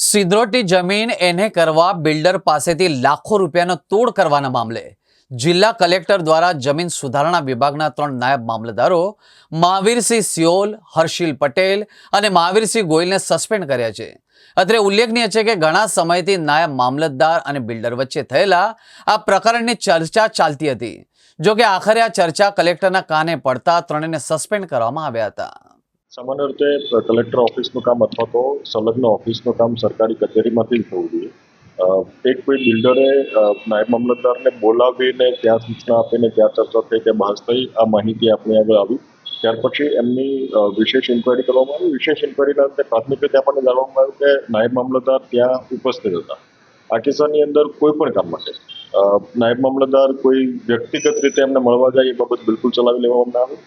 સિદ્રોટની જમીન એને કરવા બિલ્ડર પાસેથી લાખો રૂપિયાનો તોડ કરવાના મામલે. જિલ્લા કલેક્ટર દ્વારા જમીન સુધારણા વિભાગના ત્રણ નાયબ મામલતદારો, મહાવીરસિંહ સિયોલ, હર્ષિલ પટેલ અને મહાવીરસિંહ ગોયલને સસ્પેન્ડ કર્યા છે. અત્રે ઉલ્લેખનીય છે કે ઘણા સમયથી નાયબ મામલતદાર અને બિલ્ડર વચ્ચે થયેલા આ પ્રકરણની ચર્ચા ચાલતી હતી જો કે આખરે આ ચર્ચા કલેક્ટરના કાને પડતા ત્રણેયને સસ્પેન્ડ કરવામાં આવ્યા હતા. સામાન્ય રીતે કલેક્ટર ઓફિસનું કામ અથવા તો સંલગ્ન ઓફિસનું કામ સરકારી કચેરીમાંથી જ થવું જોઈએ. એક કોઈ બિલ્ડરે નાયબ મામલતદારને બોલાવીને ત્યાં સૂચના આપીને ત્યાં ચર્ચા થઈ, ત્યાં બહાર થઈ, આ માહિતી આપણી આગળ આવી. ત્યાર પછી એમની વિશેષ ઇન્કવાયરી કરવામાં આવી. વિશેષ ઇન્કવાયરીના અંતે પ્રાથમિક રીતે આપણને જાણવામાં આવ્યું કે નાયબ મામલતદાર ત્યાં ઉપસ્થિત હતા. આ કિસ્સાની અંદર કોઈ પણ કામ માટે. નાયબ મામલતદાર કોઈ વ્યક્તિગત રીતે એમને મળવા જાય એ બાબત બિલકુલ ચલાવી લેવામાં આવે.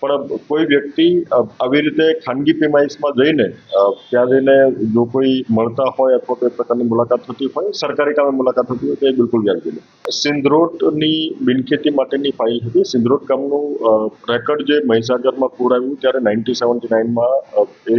પણ કોઈ વ્યક્તિ આવી રીતે ખાનગી પ્રિમાઇસમાં જઈને ત્યાં જઈને જો કોઈ મળતા હોય અથવા કોઈ પ્રકારની મુલાકાત થતી હોય, સરકારી કામે મુલાકાત થતી હોય તો એ બિલકુલ વ્યાજબી નહીં સિંધરોટની બિનખેતી માટેની ફાઇલ હતી. સિંધરોટ ગામનું રેકર્ડ જે મહીસાગરમાં પૂર આવ્યું ત્યારે નાઇન્ટી સેવન્ટી નાઇનમાં એ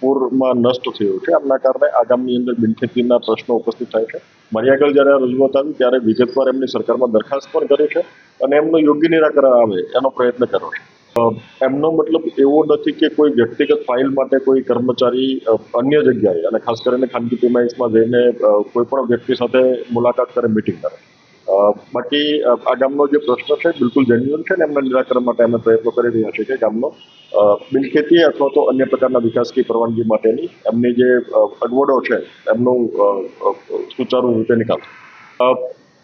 પૂરમાં નષ્ટ થયું છે. આમના કારણે આ અંદર બિનખેતીના પ્રશ્નો ઉપસ્થિત થાય છે. મારી જ્યારે રજૂઆત આવી ત્યારે વિગતવાર એમની સરકારમાં દરખાસ્ત પણ કરી છે અને એમનું યોગ્ય નિરાકરણ આવે એનો પ્રયત્ન કર્યો છે. એમનો મતલબ એવો નથી કે કોઈ વ્યક્તિગત ફાઇલ માટે કોઈ કર્મચારી અન્ય જગ્યાએ અને ખાસ કરીને ખાનગી પીમાઇસમાં જઈને કોઈ પણ વ્યક્તિ સાથે મુલાકાત કરે, મિટિંગ કરે. બાકી આ ગામનો જે પ્રશ્ન છે બિલકુલ જેન્યુઅન છે ને એમના નિરાકરણ માટે અમે પ્રયત્નો કરી રહ્યા છીએ કે ગામનો બિનખેતી અથવા તો અન્ય પ્રકારના વિકાસની પરવાનગી માટેની એમની જે અગવડો છે એમનું સુચારુ રીતે નિકાલ.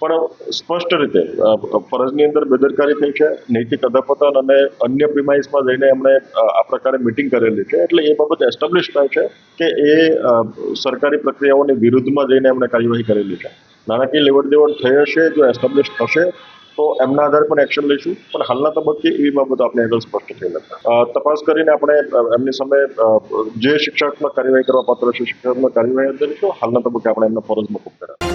પણ સ્પષ્ટ રીતે ફરજની અંદર બેદરકારી થઈ છે, નૈતિક અધપતન અને અન્ય પ્રિમાઇસમાં જઈને એમણે આ પ્રકારે મિટિંગ કરેલી છે. એટલે એ બાબત એસ્ટાબ્લિશ થાય છે કે એ સરકારી પ્રક્રિયાઓની વિરુદ્ધમાં જઈને એમણે કાર્યવાહી કરેલી છે. નાણાકીય લેવડ દેવડ થઈ હશે, જો એસ્ટાબ્લિશ થશે, તો એમના આધારે પણ એક્શન લઈશું. પણ હાલના તબક્કે એવી બાબત આપણે આગળ સ્પષ્ટ થઈ નથી. તપાસ કરીને આપણે એમની સામે જે શિક્ષાત્મક કાર્યવાહી કરવા પાત્ર છે, શિક્ષાત્મક કાર્યવાહી કરીશું હાલના તબક્કે આપણે એમના ફરજ મોકૂફ કર્યા.